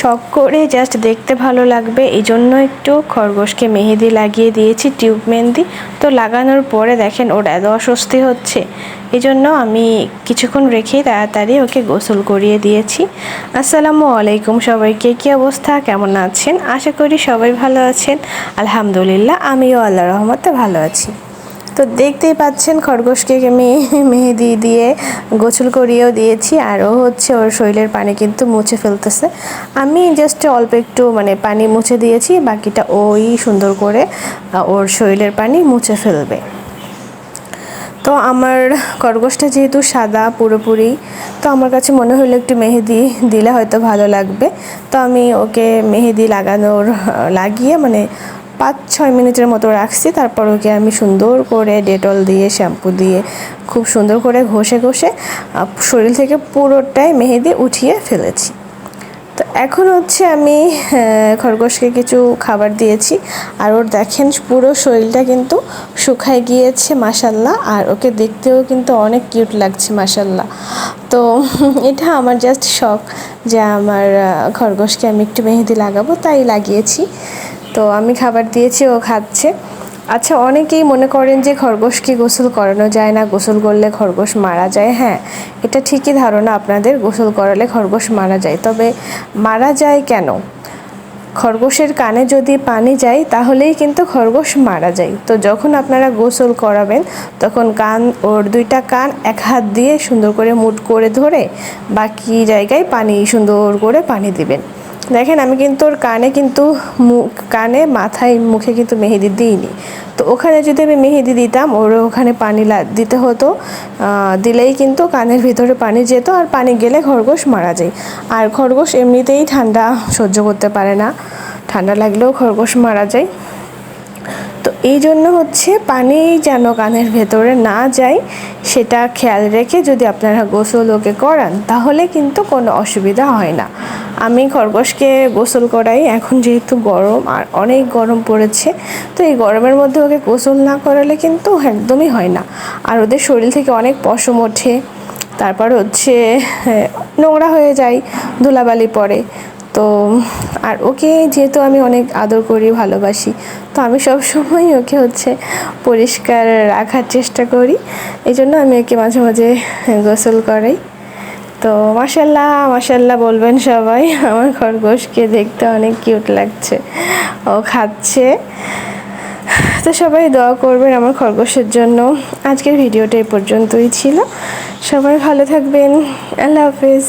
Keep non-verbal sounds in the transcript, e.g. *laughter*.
শখ করে জাস্ট দেখতে ভালো লাগবে এই জন্য একটু খরগোশকে মেহেদি লাগিয়ে দিয়েছি, টিউব মেহেদি তো লাগানোর পরে দেখেন ওর এত অস্বস্তি হচ্ছে। এই জন্য আমি কিছুক্ষণ রেখেই তাড়াতাড়ি ওকে গোসল করিয়ে দিয়েছি। আসসালামু আলাইকুম সবাইকে, কী অবস্থা? কেমন আছেন? আশা করি সবাই ভালো আছেন। আলহামদুলিল্লাহ, আমিও আল্লাহ রহমতে ভালো আছি। তো দেখতেই পাচ্ছেন খরগোশকে আমি মেহেদি দিয়ে গোসল করিয়েও দিয়েছি, আর ও হচ্ছে ওর শরীরের পানি কিন্তু মুছে ফেলতেছে। আমি জাস্ট অল্প একটু মানে পানি মুছে দিয়েছি, বাকিটা ওই সুন্দর করে ওর শরীরের পানি মুছে ফেলবে। তো আমার খরগোশটা যেহেতু সাদা পুরোপুরি, তো আমার কাছে মনে হলো একটু মেহেদি দিলে হয়তো ভালো লাগবে। তো আমি ওকে মেহেদি লাগানোর, লাগিয়ে মানে পাঁচ ছয় মিনিটের মতো রাখছি। তারপর ওকে আমি সুন্দর করে ডেটল দিয়ে, শ্যাম্পু দিয়ে খুব সুন্দর করে ঘষে ঘষে শরীর থেকে পুরোটাই মেহেদি উঠিয়ে ফেলেছি। তো এখন হচ্ছে আমি খরগোশকে কিছু খাবার দিয়েছি। আর ওর দেখেন পুরো শরীরটা কিন্তু শুকায় গিয়েছে মাসাল্লাহ আর ওকে দেখতেও কিন্তু অনেক কিউট লাগছে মাসাল্লাহ তো *laughs* এটা আমার জাস্ট শখ যে আমার খরগোশকে আমি একটু মেহেদি লাগাবো, তাই লাগিয়েছি। তো আমি খাবার দিয়েছি, ও খাচ্ছে। আচ্ছা অনেকেই মনে করেন যে খরগোশকে গোসল করানো যায় না? গোসল করলে খরগোশ মারা যায়? হ্যাঁ এটা ঠিকই ধারণা আপনাদের, গোসল করালে খরগোশ মারা যায়। তবে মারা যায় কেন? খরগোশের কানে যদি পানি যায়, তাহলেই কিন্তু খরগোশ মারা যায়। তো যখন আপনারা গোসল করাবেন, তখন কান, ওর দুইটা কান এক হাত দিয়ে সুন্দর করে মুট করে ধরে বাকি জায়গায় পানি সুন্দর করে পানি দিবেন। দেখেন, আমি কিন্তু ওর কানে কিন্তু কানে মাথায়, মুখে কিন্তু মেহেদি দিইনি। তো ওখানে যদি আমি মেহেদি দিতাম, ওর ওখানে পানি দিতে হতো। দিলেই কিন্তু কানের ভিতরে পানি যেত আর পানি গেলে খরগোশ মারা যায়। আর খরগোশ এমনিতেই ঠান্ডা সহ্য করতে পারে না। ঠান্ডা লাগলেও খরগোশ মারা যায়। তো এই জন্য হচ্ছে পানি যেন কানের ভেতরে না যায়, সেটা খেয়াল রেখে যদি আপনারা গোসল ওকে করান, তাহলে কিন্তু কোনো অসুবিধা হয় না। আমি খরগোশকে গোসল করাই। এখন যেহেতু গরম আর অনেক গরম পড়েছে, তো এই গরমের মধ্যে ওকে গোসল না করালে কিন্তু একদমই হয় না। আর ওদের শরীর থেকে অনেক পশম ওঠে, তারপর হচ্ছে নোংরা হয়ে যায়, ধুলাবালি পরে তো, আর ওকে যেহেতু আমি অনেক আদর করি, ভালোবাসি, তো আমি সবসময় ওকে হচ্ছে পরিষ্কার রাখার চেষ্টা করি। এই জন্য আমি ওকে মাঝে মাঝে গোসল করাই। তো মাসাল্লাহ মাসাল্লাহ বলবেন সবাই। আমার খরগোশকে দেখতে অনেক কিউট লাগছে। ও খাচ্ছে। তো সবাই দোয়া করবেন আমার খরগোশের জন্য। আজকের ভিডিওটা এই পর্যন্তই ছিল। সবাই ভালো থাকবেন। আল্লাহ হাফেজ।